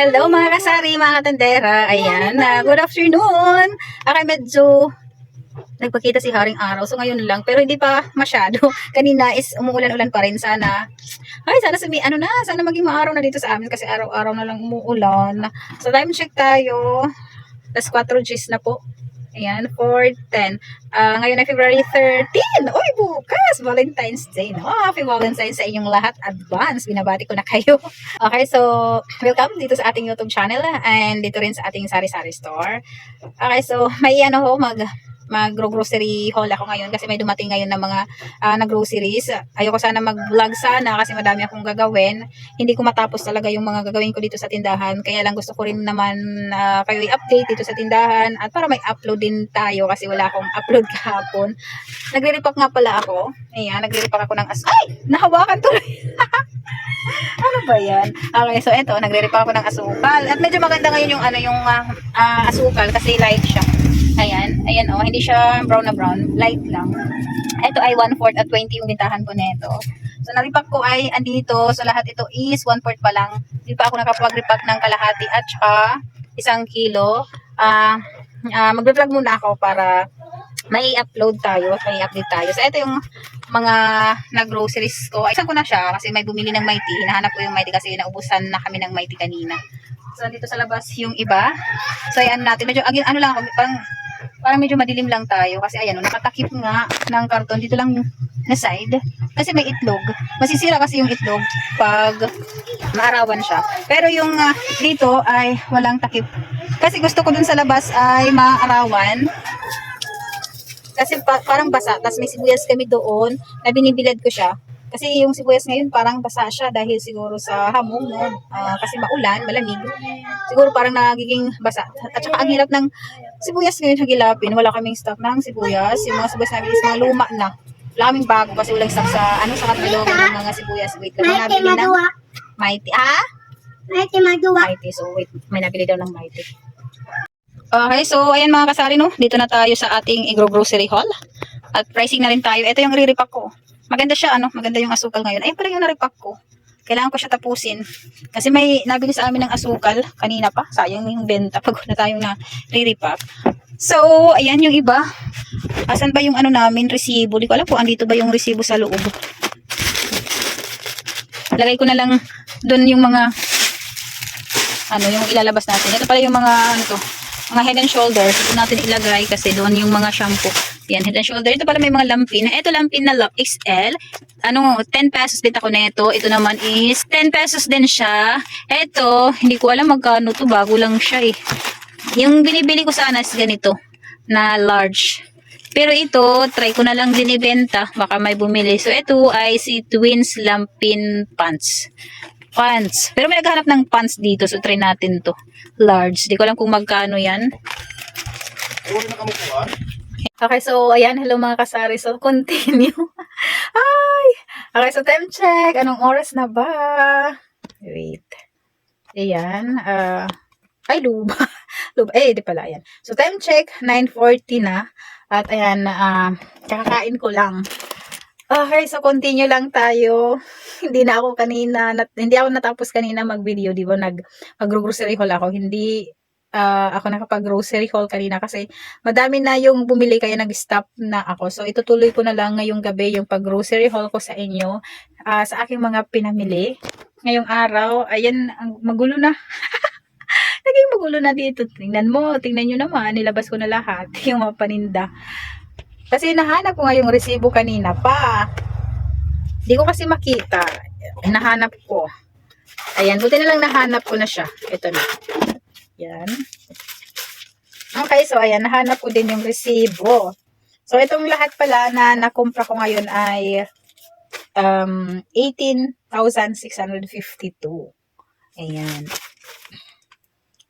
Hello mga kasari, mga katandera. Ayan, na good afternoon. Okay, medyo nagpakita si Haring Araw. So ngayon lang, pero hindi pa masyado. Kanina is umuulan-ulan pa rin. Sana, ay sana sabi, ano na, sana maging maaraw na dito sa amin kasi araw-araw na lang umuulan. So time check tayo. Las 4 Gs na po. Ayan, 4.10. Ah, ngayon ay February 13. Uy, bukas! Valentine's Day. No? Happy Valentine's sa inyong lahat. Advance. Binabati ko na kayo. Okay, so welcome dito sa ating YouTube channel and dito rin sa ating sari-sari store. Okay, so may ano ho, mag mag-grocery haul ako ngayon kasi may dumating ngayon na mga ah, na-groceries. Ayoko sana mag-vlog sana kasi madami akong gagawin. Hindi ko matapos talaga yung mga gagawin ko dito sa tindahan. Kaya lang gusto ko rin naman ah, kayo i-update dito sa tindahan at para may upload din tayo kasi wala akong upload kahapon. Nagre-repack nga pala ako. Ayan, nagre-repack ako ng as... Ay! Nahawakan to! ano ba yan? Okay, so eto, nagre-repack ako ng asukal. At medyo maganda ngayon yung ano yung ah, ah, asukal kasi light siya. Ayan, ayan oh, hindi siya brown na brown, light lang. Ito ay 1/4 at 20 yung bintahan ko nito. So naripak ko ay andito, so lahat ito is 1/4 pa lang. Hindi pa ako nakapag-repack ng kalahati at saka isang kilo. Ah, ah, magbe-vlog muna ako para may upload tayo, may update tayo. So ito yung mga nag-groceries ko. Ay, ko na siya kasi may bumili ng Mighty. Hinahanap ko yung Mighty kasi naubusan na kami ng Mighty kanina. So dito sa labas yung iba. So ayan natin, medyo agin ano lang ako, parang parang medyo madilim lang tayo kasi ayan, oh, nakatakip nga ng karton dito lang na side kasi may itlog. Masisira kasi yung itlog pag maarawan siya. Pero yung ah, dito ay walang takip. Kasi gusto ko dun sa labas ay maarawan. Kasi pa- parang basa. Tapos may sibuyas kami doon na binibilad ko siya. Kasi yung sibuyas ngayon parang basa siya dahil siguro sa hamog no? Ah, kasi maulan, malamig. Siguro parang nagiging basa. At saka ang hirap ng sibuyas ngayon hagilapin. Wala kaming stock ng sibuyas. Yung mga sibuyas namin is mga luma na. Wala kaming bago kasi walang stock sa ano sa katalogan ng mga sibuyas. Wait lang, nabili ng. Mighty. Ah? Mighty Madua. Mighty. So wait, may nabili daw ng Mighty. Okay, so ayan mga kasari no, dito na tayo sa ating Igro Grocery Hall. At pricing na rin tayo. Ito yung re-repack ko. Maganda siya ano, maganda yung asukal ngayon. Ayun pala yung na-repack ko. Kailangan ko siya tapusin. Kasi may nabili sa amin ng asukal kanina pa. Sayang yung benta pag wala tayong na re-repack. So, ayan yung iba. Asan ba yung ano namin, resibo? Di ko alam kung andito ba yung resibo sa loob. Lagay ko na lang doon yung mga ano yung ilalabas natin. Ito pala yung mga ano to, mga head and shoulders. Ito natin ilagay kasi doon yung mga shampoo. Yan, head and shoulder. Ito pala may mga lampin. Ito lampin na XL. Ano, 10 pesos din ako na ito. Ito naman is 10 pesos din siya. Ito, hindi ko alam magkano to. Bago lang siya eh. Yung binibili ko sana is ganito na large. Pero ito, try ko na lang din ibenta. Baka may bumili. So, ito ay si Twins Lampin Pants pants. Pero may naghahanap ng pants dito. So, try natin to. Large. Di ko alam kung magkano yan. Okay, so, ayan. Hello mga kasari. So, continue. Ay! Okay, so, time check. Anong oras na ba? Wait. Ayan. ah ay, luba. luba. Eh, di pala. Ayan. So, time check. 9.40 na. At ayan, ah kakakain ko lang. Okay, so continue lang tayo. hindi na ako kanina, nat, hindi ako natapos kanina mag-video, di ba? Nag, mag-grocery haul ako. Hindi ah, ako nakapag-grocery haul kanina kasi madami na yung bumili kaya nag-stop na ako. So, itutuloy ko na lang ngayong gabi yung pag-grocery haul ko sa inyo ah, sa aking mga pinamili. Ngayong araw, ayan, magulo na. Naging magulo na dito. Tingnan mo, tingnan nyo naman, nilabas ko na lahat, yung mga paninda. Kasi nahanap ko nga yung resibo kanina pa. Di ko kasi makita. Nahanap ko. Ayan, buti na lang nahanap ko na siya. Ito na. Yan. Okay, so ayan, nahanap ko din yung resibo. So itong lahat pala na nakumpra ko ngayon ay um, 18,652. Ayan.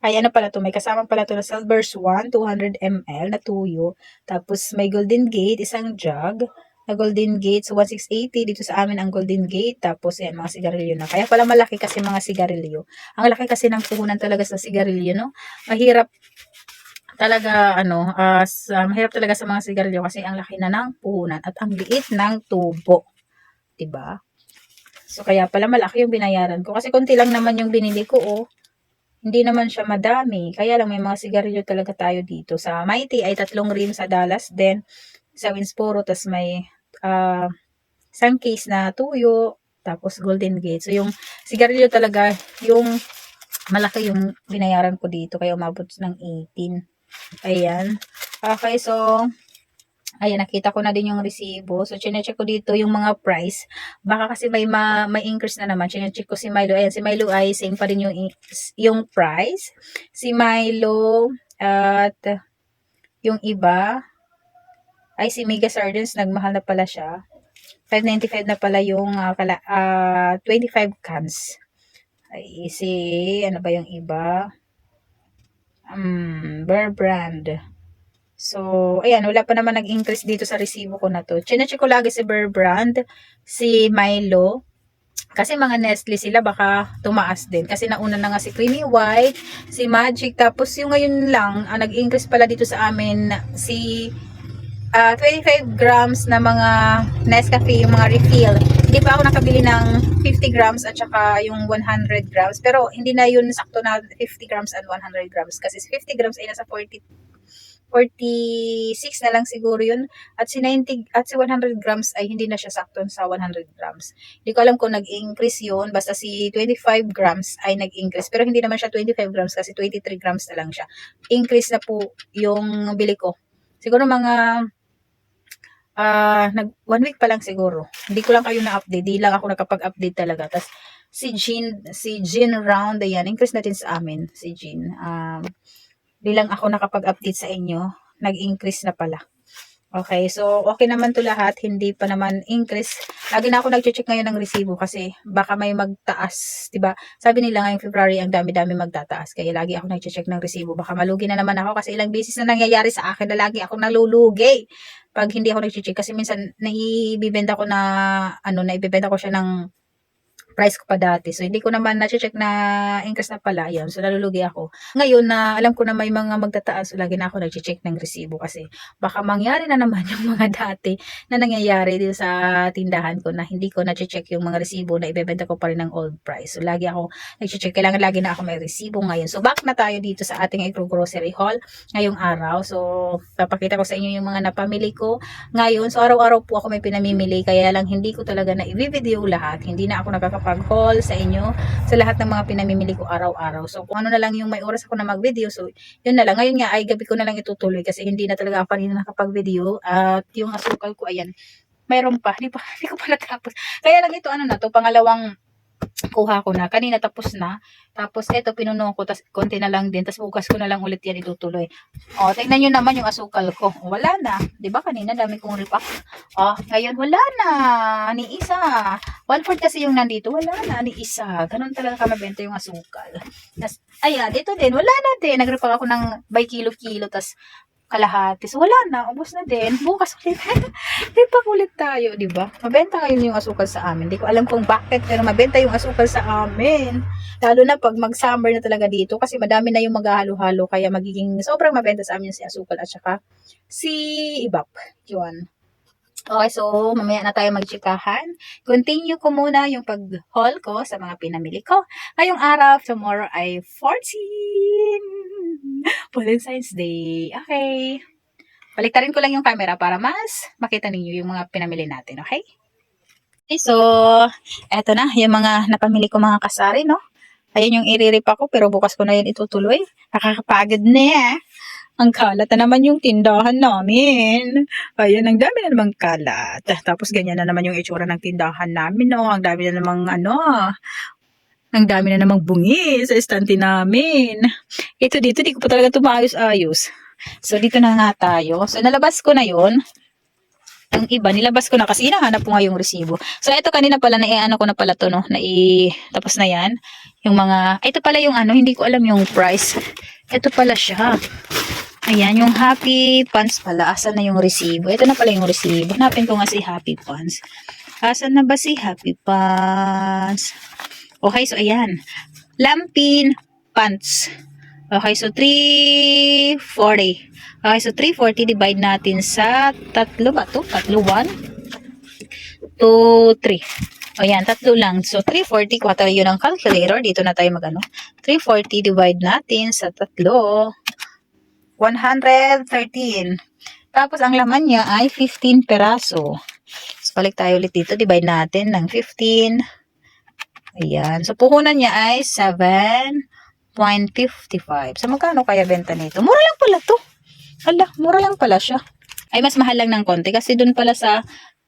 Ay, ano pala to? May kasama pala to na Silver's 1, 200 ml na tuyo. Tapos may Golden Gate, isang jug na Golden Gate. So, 1680 dito sa amin ang Golden Gate. Tapos, yan, mga sigarilyo na. Kaya pala malaki kasi mga sigarilyo. Ang laki kasi ng puhunan talaga sa sigarilyo, no? Mahirap talaga, ano, ah, sa, mahirap talaga sa mga sigarilyo kasi ang laki na ng puhunan at ang liit ng tubo. 'Di ba? So, kaya pala malaki yung binayaran ko. Kasi konti lang naman yung binili ko, oh. hindi naman siya madami. Kaya lang may mga sigarilyo talaga tayo dito. Sa Mighty ay tatlong rim sa Dallas. Then, sa Winsporo, tas may ah isang case na tuyo, tapos Golden Gate. So, yung sigarilyo talaga, yung malaki yung binayaran ko dito. Kaya umabot ng 18. Ayan. Okay, so, ayan, nakita ko na din yung resibo. So, chinecheck ko dito yung mga price. Baka kasi may ma, may increase na naman. Chinecheck ko si Milo. Ayan, si Milo ay same pa rin yung, yung price. Si Milo at yung iba ay si Mega Sardines, nagmahal na pala siya. 5.95 na pala yung ah, kala, ah, 25 cans. Ay, si, ano ba yung iba? Um, Bear Brand. So, ayan, wala pa naman nag-increase dito sa resibo ko na to. Chinecheck ko lagi si Bear Brand, si Milo, kasi mga Nestle sila baka tumaas din. Kasi nauna na nga si Creamy White, si Magic, tapos yung ngayon lang, ah, nag-increase pala dito sa amin si ah, 25 grams na mga Nescafe, yung mga refill. Hindi pa ako nakabili ng 50 grams at saka yung 100 grams. Pero hindi na yun sakto na 50 grams and 100 grams. Kasi si 50 grams ay nasa 40 46 na lang siguro yun. At si 90 at si 100 grams ay hindi na siya sakto sa 100 grams. Hindi ko alam kung nag-increase yun. Basta si 25 grams ay nag-increase. Pero hindi naman siya 25 grams kasi 23 grams na lang siya. Increase na po yung bili ko. Siguro mga ah nag one week pa lang siguro. Hindi ko lang kayo na-update. Di lang ako nakapag-update talaga. Tapos si Jean, si Jean Round, ayan, increase natin sa amin, si Jean. Um, di lang ako nakapag-update sa inyo. Nag-increase na pala. Okay, so okay naman to lahat, hindi pa naman increase. Lagi na ako nag-check ngayon ng resibo kasi baka may magtaas, 'di ba? Sabi nila ngayong February ang dami-dami magtataas. Kaya lagi ako nag-check ng resibo. Baka malugi na naman ako kasi ilang beses na nangyayari sa akin na lagi ako nalulugi pag hindi ako nag-check kasi minsan naibibenta ko na ano, naibibenta ko siya ng price ko pa dati. So, hindi ko naman na-check na increase na pala. Yan. So, nalulugi ako. Ngayon na alam ko na may mga magtataas, so lagi na ako nag-check ng resibo kasi baka mangyari na naman yung mga dati na nangyayari dito sa tindahan ko na hindi ko na-check yung mga resibo na ibebenta ko pa rin ng old price. So, lagi ako nag-check. Kailangan lagi na ako may resibo ngayon. So, back na tayo dito sa ating agro grocery haul ngayong araw. So, papakita ko sa inyo yung mga napamili ko ngayon. So, araw-araw po ako may pinamimili. Kaya lang hindi ko talaga na i-video lahat. Hindi na ako nakakapag-haul sa inyo sa lahat ng mga pinamimili ko araw-araw. So, kung ano na lang yung may oras ako na mag-video. So, yun na lang. Ngayon nga ay gabi ko na lang itutuloy kasi hindi na talaga ako kanina nakapag-video. At yung asukal ko, ayan, mayroon pa. Hindi pa, hindi ko pa natapos. Kaya lang ito, ano na to, pangalawang kuha ko na. Kanina tapos na. Tapos eto pinuno ko, tas konti na lang din. Tapos bukas ko na lang ulit yan itutuloy. O, tingnan nyo naman yung asukal ko. Wala na. 'Di ba kanina dami kong repack. O, ngayon wala na. Ni isa. One fourth kasi yung nandito. Wala na. Ni isa. Ganun talaga kamabenta yung asukal. Tas, ayan, dito din. Wala na din. Nagrepack ako ng by kilo-kilo. Tas kalahati. So, wala na. Ubus na din. Bukas ulit. Repack ulit tayo, di ba? Mabenta ngayon yung asukal sa amin. Di ko alam kung bakit, pero mabenta yung asukal sa amin. Lalo na pag mag-summer na talaga dito kasi madami na yung maghahalo-halo kaya magiging sobrang mabenta sa amin si asukal at saka si ibap. Yun. Okay, so mamaya na tayo magchikahan. Continue ko muna yung pag-haul ko sa mga pinamili ko. Ngayong araw, tomorrow ay 14! Valentine's Day. Okay. Baliktarin ko lang yung camera para mas makita ninyo yung mga pinamili natin, okay? Okay, so, eto na, yung mga napamili ko mga kasari, no? Ayun yung iririp ako, pero bukas ko na yan itutuloy. Nakakapagod na eh. Ang kalat na naman yung tindahan namin. Ayan, ang dami na namang kalat. Tapos ganyan na naman yung itsura ng tindahan namin, no? Ang dami na namang ano, ang dami na namang bungi sa estante namin. Ito dito, di ko pa talaga tumayos-ayos. So, dito na nga tayo. So, nalabas ko na yon Ang iba, nilabas ko na kasi hinahanap ko nga yung resibo. So, ito kanina pala, na ano ko na pala to, no? Na i, tapos na yan. Yung mga, ito pala yung ano, hindi ko alam yung price. Ito pala siya. Ayan, yung Happy Pants pala. Asan na yung resibo? Ito na pala yung resibo. Hanapin ko nga si Happy Pants. Asan na ba si Happy Pants? Okay, so ayan. Lampin Pants. Okay, so 340. Okay, so 340 divide natin sa tatlo ba to? Tatlo, 1, 2, 3. O tatlo lang. So, 340, kuha tayo ang calculator. Dito na tayo mag-ano. 340 divide natin sa tatlo. 113. Tapos, ang laman niya ay 15 peraso. So, balik tayo ulit dito. Divide natin ng 15. Ayan. So, puhunan niya ay 7.55. So, magkano kaya benta nito? Mura lang pala to. Hala, mura lang pala siya. Ay, mas mahal lang ng konti. Kasi dun pala sa,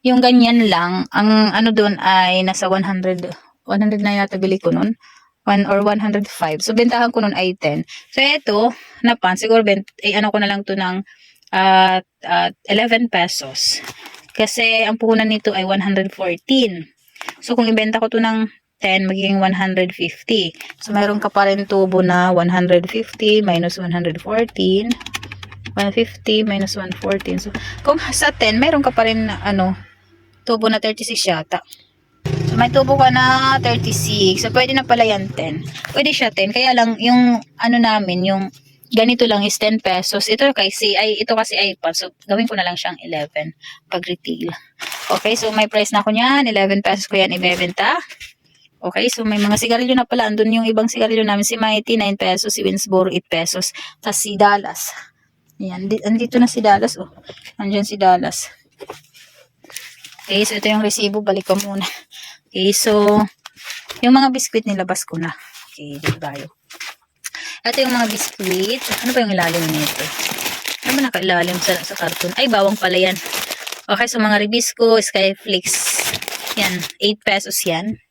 yung ganyan lang, ang ano dun ay nasa 100, 100 na yata bili ko nun. 1 or 105. So, bentahan ko nun ay 10. So, ito, napan, siguro, bent, eh, ano ko na lang to ng at at 11 pesos. Kasi, ang puhunan nito ay 114. So, kung ibenta ko to ng 10, magiging 150. So, meron ka pa rin tubo na 150 minus 114. 150 minus 114. So, kung sa 10, meron ka pa rin, ano, tubo na 36 yata. So, may tubo ka na 36. So, pwede na pala yan 10. Pwede siya 10. Kaya lang, yung, ano namin, yung, ganito lang is 10 pesos. Ito kasi, ay, ito kasi ay, so, gawin ko na lang siyang 11 pag retail. Okay, so may price na ako niyan. 11 pesos ko yan ibebenta. Okay, so may mga sigarilyo na pala. Andun yung ibang sigarilyo namin. Si Mighty, 9 pesos. Si Winsboro, 8 pesos. Tapos si Dallas. Ayan, di- andito na si Dallas. Oh. Andyan si Dallas. Okay, so ito yung resibo. Balik ko muna. Okay, so yung mga biskwit nilabas ko na. Okay, dito tayo. Ito yung mga biskwit. Ano ba yung ilalim nito? Ano ba nakailalim sa, sa karton? Ay, bawang pala yan. Okay, so mga Ribisco, Skyflakes. Yan, 8 pesos yan.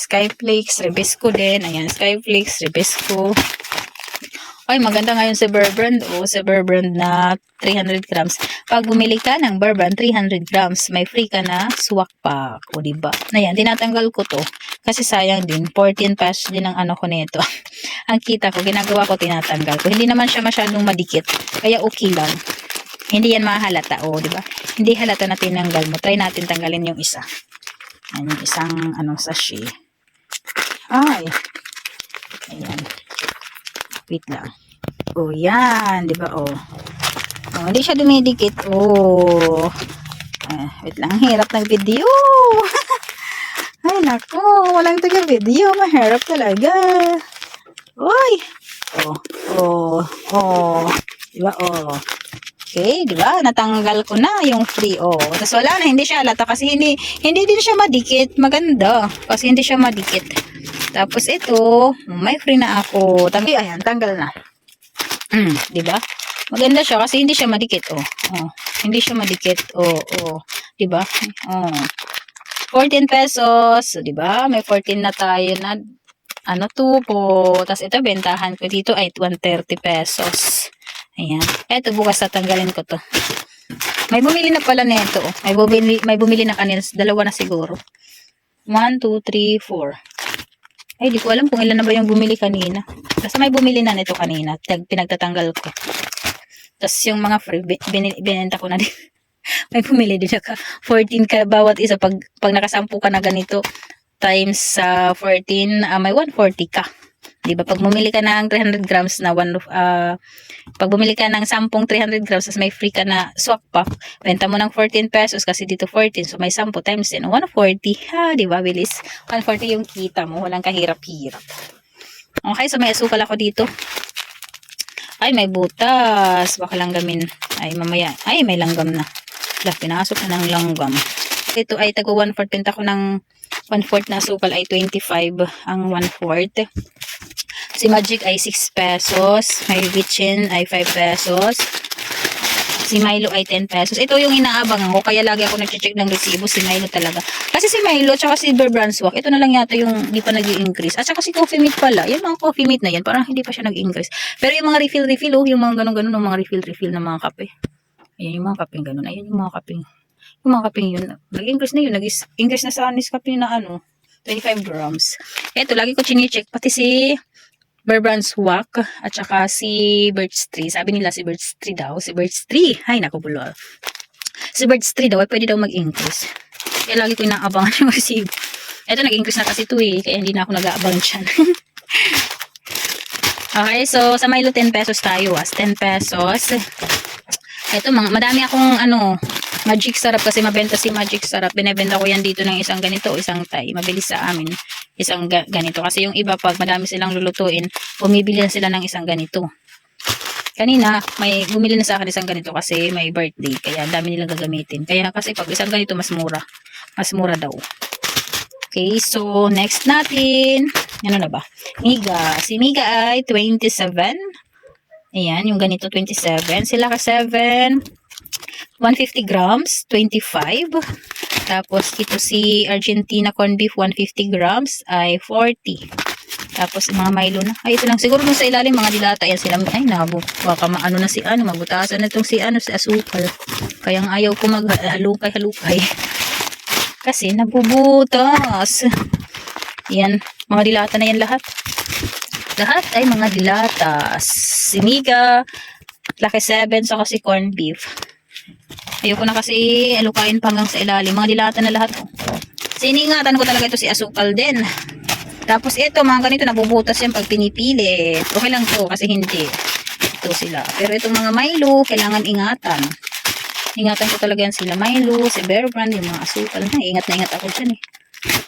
Skyflakes, Ribisco din. Ayan, Skyflakes, Ribisco. Ay, maganda ngayon sa Bear Brand. O, Bear Brand na 300 grams. Pag bumili ka ng Brand 300 grams, may free ka na swak pack. O, diba? Ayan, tinatanggal ko to. Kasi sayang din. 14 pesos din ang ano ko nito. ang kita ko, ginagawa ko, tinatanggal ko. Hindi naman siya masyadong madikit. Kaya okay lang. Hindi yan mahalata. O, diba? Hindi halata na tinanggal mo. Try natin tanggalin yung isa. Ayan, isang ano, sachet. Ay. Ayan. Wait lang. Oh, yan. Di ba? Oh. oh. Hindi siya dumidikit. Oh. Eh, wait lang. Ang Hirap ng video. Ay, nako. Walang taga video. Mahirap talaga. Uy. Oh. Oh. Oh. Di ba? Oh. Okay, di ba? Natanggal ko na yung free. Oh. Tapos wala na, hindi siya alata kasi hindi hindi din siya madikit. Maganda kasi hindi siya madikit. Tapos ito, may free na ako. Tanggal, ayan, tanggal na. Mm, di ba? Maganda siya kasi hindi siya madikit, oh. Oh, hindi siya madikit. Oh, oh. Di ba? Oh. 14 pesos, so, di ba? May 14 na tayo na ano tubo. Tapos ito bentahan ko dito ay 130 pesos. Ayan. Eto bukas tatanggalin ko to. May bumili na pala nito. Oh. May bumili, may bumili na kanina. Dalawa na siguro. 1, 2, 3, 4. Ay, di ko alam kung ilan na ba yung bumili kanina. Basta may bumili na nito kanina. Pinagtatanggal ko. Tapos yung mga free, bin, bin- binenta ko na din. may bumili din naka 14 ka bawat isa. Pag, pag nakasampu ka na ganito, times sa 14, ah, may 140 ka. Di ba? Pag bumili ka ng 300 grams na one, ah, pag bumili ka ng 10 300 grams, tapos may free ka na swak pack, benta mo ng 14 pesos kasi dito 14, so may 10 times 10, 140. Ha, di ba? Bilis. 140 yung kita mo, walang kahirap-hirap. Okay, so may asukal ako dito. Ay, may butas. Baka langgamin. Ay, mamaya. Ay, may langgam na. Wala, pinasok na ng langgam. Ito ay tago 1 4 Benta ko ng 1 4 na asukal ay 25 ang 1 4 Si Magic ay 6 pesos. May Vichin ay 5 pesos. Si Milo ay 10 pesos. Ito yung inaabangan ko. Kaya lagi ako nag-check ng resibo. Si Milo talaga. Kasi si Milo tsaka si Bear Branswak, ito na lang yata yung hindi pa nag increase At saka si Coffee Mate pala. Yan mga Coffee Mate na yan. Parang hindi pa siya nag-increase. Pero yung mga refill-refill, oh, yung mga ganun-ganun, yung mga refill-refill ng mga kape. Ayan yung mga kapeng ganun. Ayan yung mga kapeng. Yung mga kapeng yun. Nag-increase na yun. Nag-increase na sa Nescafe na ano. 25 grams. Ito, lagi ko chine-check. Pati si Burbrand's Walk at saka si Birch Tree. Sabi nila si Birch Tree daw. Si Birch Tree. Ay, naku bulol. Si Birch Tree daw ay pwede daw mag-increase. Kaya lagi ko inaabangan yung resibo. Ito, nag-increase na kasi ito eh. Kaya hindi na ako nag-aabang dyan. okay, so sa Milo 10 pesos tayo. As 10 pesos. Ito, mga, madami akong ano, Magic sarap kasi mabenta si Magic sarap. Binebenta ko yan dito ng isang ganito, isang tay. Mabilis sa amin. Isang ga- ganito. Kasi yung iba pag madami silang lulutuin, bumibili sila ng isang ganito. Kanina, may bumili na sa akin isang ganito kasi may birthday. Kaya dami nilang gagamitin. Kaya kasi pag isang ganito, mas mura. Mas mura daw. Okay, so next natin. Ano na ba? Miga. Si Miga ay 27. Ayan, yung ganito 27. Sila ka 7. 150 grams, 25. Tapos ito si Argentina corned beef 150 grams ay 40. Tapos mga Milo na. Ay, ito lang. Siguro nung sa ilalim, mga dilata. Yan sila. Ay, nabo. Baka maano na si ano. Mabutasan na itong si ano, si asukal. Kaya ayaw ko maghalukay-halukay. Kasi nabubutas. Yan. Mga dilata na yan lahat. Lahat ay mga dilatas. Si Mika, Lucky 7, saka si corned beef. Ayoko na kasi alukain pa hanggang sa ilalim. Mga dilata na lahat. oh. Siningatan ko talaga ito si asukal din. Tapos ito, mga ganito, nabubutas yan pag pinipili. Okay lang to kasi hindi. Ito sila. Pero itong mga Milo, kailangan ingatan. Ingatan ko talaga yan sila. Milo, si Bear Brand, yung mga asukal na. Ingat na ingat ako dyan eh.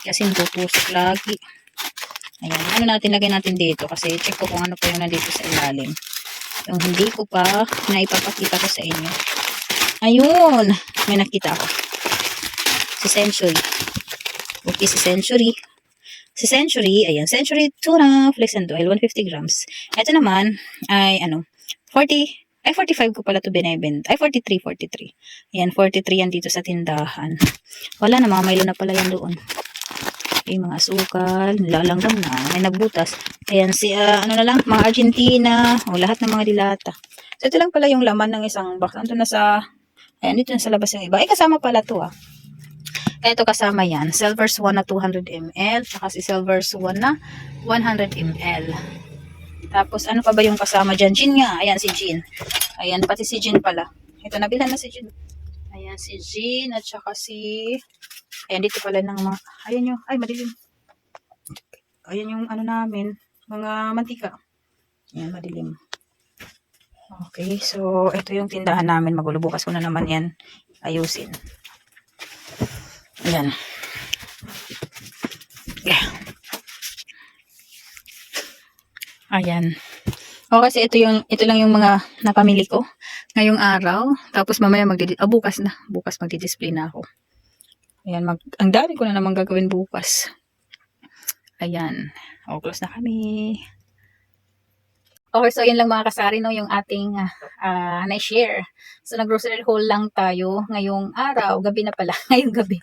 Kasi natutusok lagi. Ayan. Ano natin, lagay natin dito. Kasi check ko kung ano pa yung nandito sa ilalim. Yung hindi ko pa naipapakita ko sa inyo. Ayun! May nakita ako. Si Century. Okay, si Century. Si Century, ayan, Century Tuna Flakes and Oil, 150 grams. Ito naman, ay ano, 40, ay 45 ko pala to binibenta. Ay, 43, 43. Ayan, 43 yan dito sa tindahan. Wala na, mga Milo na pala yan doon. Yung mga asukal, lalanggam na, may nabutas. Ayan, si, ah, ano na lang, mga Argentina, o lahat ng mga dilata. So, ito lang pala yung laman ng isang box. Ando na sa, ayan, dito sa labas yung iba. Ay, kasama pala to ah. Ito kasama yan. Silver's 1 na 200 ml. Saka si Silver's 1 na 100 ml. Tapos ano pa ba yung kasama dyan? Gin nga. Ayan si Gin. Ayan pati si Gin pala. Ito nabilhan na si Gin. Ayan si Gin at saka si... Ayan dito pala ng mga... Ayan yung... Ay madilim. Ayan yung ano namin. Mga mantika. Ayan madilim. Okay, so ito yung tindahan namin. Magulo bukas ko na naman yan ayusin. Ayan. Yeah. Ayan. O kasi ito yung ito lang yung mga napamili ko ngayong araw. Tapos mamaya magdi ah, bukas na. Bukas magdi-display na ako. Ayan, mag, ang dami ko na naman gagawin bukas. Ayan. O, close na kami. Okay, so yun lang mga kasari, no, yung ating ah, na-share. So, nag-grocery haul lang tayo ngayong araw, gabi na pala, ngayong gabi.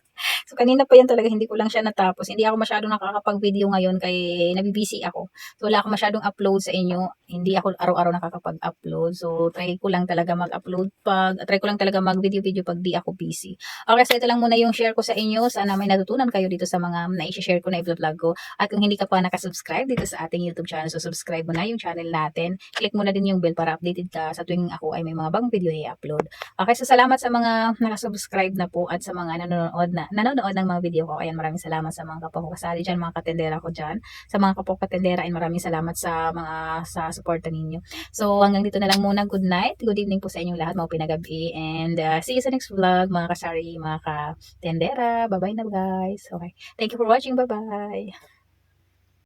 So, kanina pa yan talaga, hindi ko lang siya natapos. Hindi ako masyadong nakakapag-video ngayon kay nabibisi ako. So, wala ako masyadong upload sa inyo. Hindi ako araw-araw nakakapag-upload. So, try ko lang talaga mag-upload pag, try ko lang talaga mag-video-video pag di ako busy. Okay, so ito lang muna yung share ko sa inyo. Sana may natutunan kayo dito sa mga na-share ko na i-vlog ko. At kung hindi ka pa nakasubscribe dito sa ating YouTube channel, so subscribe mo na yung channel natin. Click mo na din yung bell para updated ka sa tuwing ako ay may mga bagong video i-upload. Okay, so salamat sa mga nakasubscribe na po at sa mga nanonood na nanonood ng mga video ko. Ayan, maraming salamat sa mga kapwa ko kasali dyan, mga katendera ko dyan. Sa mga kapwa katendera, ay maraming salamat sa mga sa suporta ninyo. So, hanggang dito na lang muna. Good night. Good evening po sa inyong lahat, mga pinagabi. And uh, see you sa next vlog, mga kasari, mga katendera. Bye-bye na guys. Okay. Thank you for watching. Bye-bye.